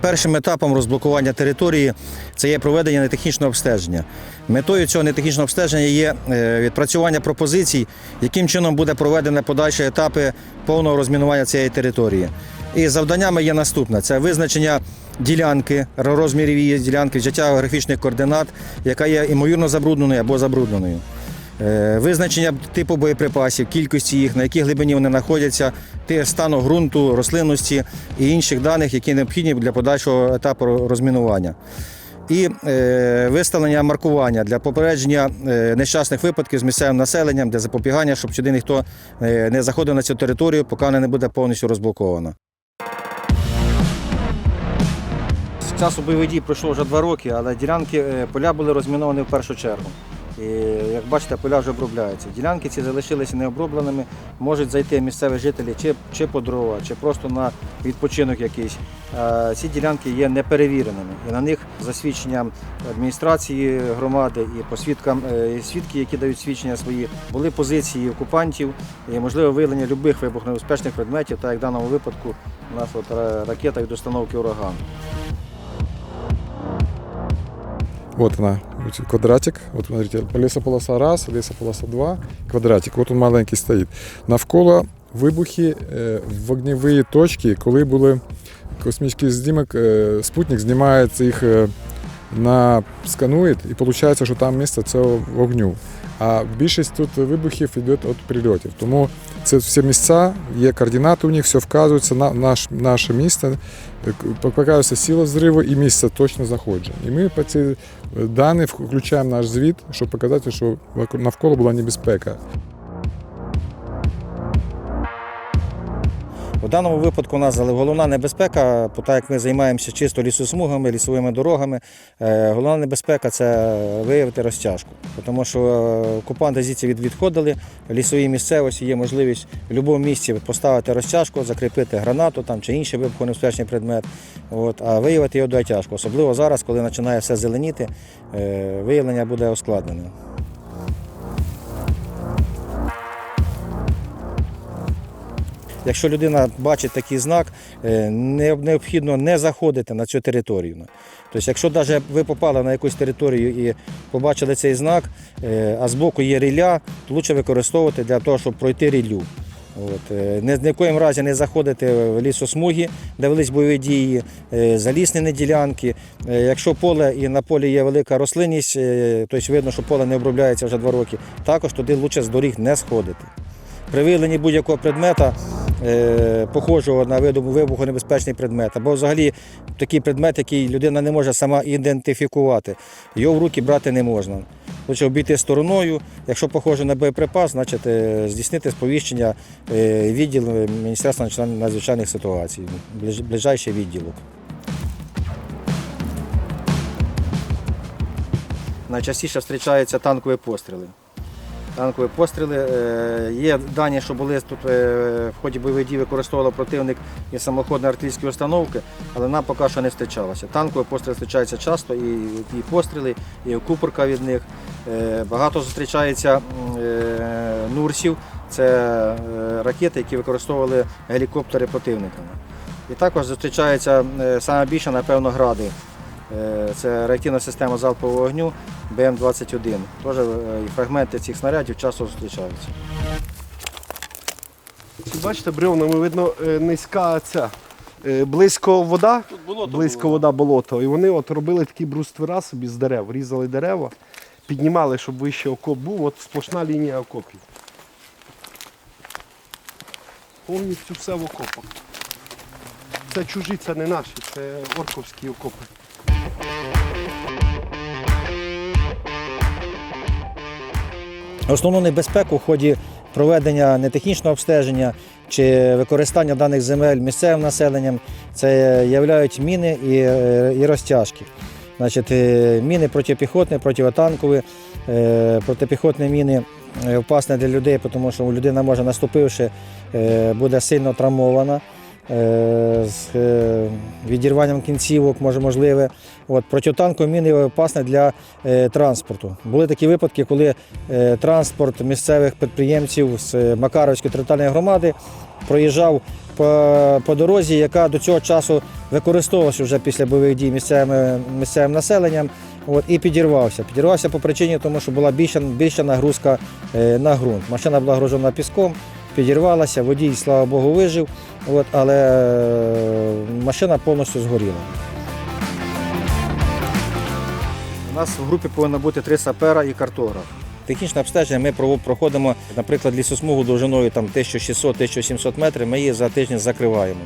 Першим етапом розблокування території це є проведення нетехнічного обстеження. Метою цього нетехнічного обстеження є е, відпрацювання пропозицій, яким чином буде проведено подальші етапи повного розмінування цієї території. І завданнями є наступне: це визначення ділянки, розмірів її ділянки, взяття географічних координат, яка є ймовірно забрудненою або забрудненою. Е, Визначення типу боєприпасів, кількості їх, на якій глибині вони знаходяться, стану ґрунту, рослинності і інших даних, які необхідні для подальшого етапу розмінування. І е, виставлення маркування для попередження е, нещасних випадків з місцевим населенням, для запобігання, щоб сюди ніхто не заходив на цю територію, поки вона не буде повністю розблокована. Часу бойових дій пройшло вже два роки, але ділянки поля були розміновані в першу чергу. І як бачите, поля вже обробляються. Ділянки ці залишилися необробленими, можуть зайти місцеві жителі чи, чи по дрова, чи просто на відпочинок якийсь. Ці ділянки є неперевіреними. І на них за свідченням адміністрації громади і по свідкам е, і свідки, які дають свідчення свої, були позиції окупантів і можливо виявлення будь-яких вибухонебезпечних предметів, так як в даному випадку у нас от ра- ракета від установки ураган. Вот она, квадратик. Вот смотрите, лесополоса раз, лесополоса два, квадратик. Вот он маленький стоїть. Навколо вибухи, в вогневі точки, коли були космічний знімок, е, спутник знімає цих е, на сканує, і виходить, що там місце цього вогню. А більшість тут вибухів йде від прильотів. Тому це всі місця, є координати у них, все вказується на наш, наше місце, е, показується сила зриву і місце точно знаходження. І ми по ці дані включаємо наш звіт, щоб показати, що навколо була небезпека. У даному випадку у нас головна небезпека, так як ми займаємося чисто лісосмугами, лісовими дорогами, е, головна небезпека це виявити розтяжку. Тому що е, окупанти звідси від- відходили, в лісовій місцевості є можливість в будь-якому місці поставити розтяжку, закріпити гранату там, чи інший вибухонебезпечний предмет. От, а виявити його дуже тяжко. Особливо зараз, коли починає все зеленіти, е, виявлення буде ускладнене. Якщо людина бачить такий знак, е, необхідно не заходити на цю територію. Тобто, якщо навіть ви попали на якусь територію і побачили цей знак, е, а збоку є рілля, то краще використовувати для того, щоб пройти ріллю. От. е, ні в коїм разі не заходити в лісосмуги, де велись бойові дії, заліснені ділянки. Якщо поле і на полі є велика рослинність, тобто видно, що поле не обробляється вже два роки, також туди краще з доріг не сходити. При виявленні будь-якого предмета, похожого на виду- вибухонебезпечний предмет, або взагалі такий предмет, який людина не може сама ідентифікувати, його в руки брати не можна. Лучше обійти стороною. Якщо похоже на боєприпас, значить е, здійснити сповіщення е, відділ Міністерства надзвичайних ситуацій, ближайший відділок. Найчастіше зустрічаються танкові постріли. Танкові постріли. е, Є дані, що були тут е, в ході бойових дій використовував противник і самоходні артилерійські установки, але нам поки що не зустрічалося. Танкові постріли зустрічаються часто, і, і постріли, і купорка від них. Е, Багато зустрічається нурсів, це ракети, які використовували гелікоптери противника. І також зустрічається е, саме напевно, гради. Е, Це реактивна система залпового вогню БМ-21. Теж е, фрагменти цих снарядів часто зустрічаються. Бачите, бревнами видно е, низька ця. Близько вода, близько вода болото. І вони от робили такі бруствера собі з дерев, різали дерева, піднімали, щоб вище окоп був, от сплошна лінія окопів. Повністю все в окопах. Це чужі, це не наші, це орковські окопи. Основну небезпеку в ході проведення нетехнічного обстеження чи використання даних земель місцевим населенням це являють міни і, е, і розтяжки. Значить, е, міни протипіхотні, противотанкові, е, протипіхотні міни опасні для людей, тому що людина може, наступивши, буде сильно травмована. Е, З е, відірванням кінцівок може можливе. От, протитанкові міни опасні для е, транспорту. Були такі випадки, коли транспорт місцевих підприємців з Макаровської територіальної громади проїжджав по, по дорозі, яка до цього часу використовувалася вже після бойових дій місцевим, місцевим населенням. От, і підірвався. Підірвався по причині, тому що була більша, більша нагрузка на ґрунт. Машина була гружена піском, підірвалася, водій, слава Богу, вижив, от, але е, машина повністю згоріла. У нас в групі повинно бути три сапера і картограф. Технічне обстеження ми проходимо, наприклад, лісосмугу довжиною 1600-1700 метрів, ми її за тиждень закриваємо.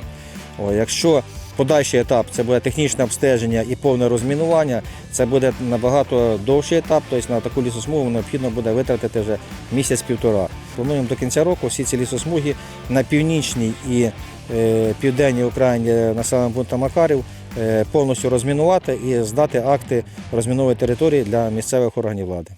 О, якщо подальший етап це буде технічне обстеження і повне розмінування, це буде набагато довший етап, тобто на таку лісосмугу необхідно буде витратити вже місяць-півтора. Плануємо до кінця року всі ці лісосмуги на північній і е, південній Україні населеним пунктам Макарів е, повністю розмінувати і здати акти розмінової території для місцевих органів влади.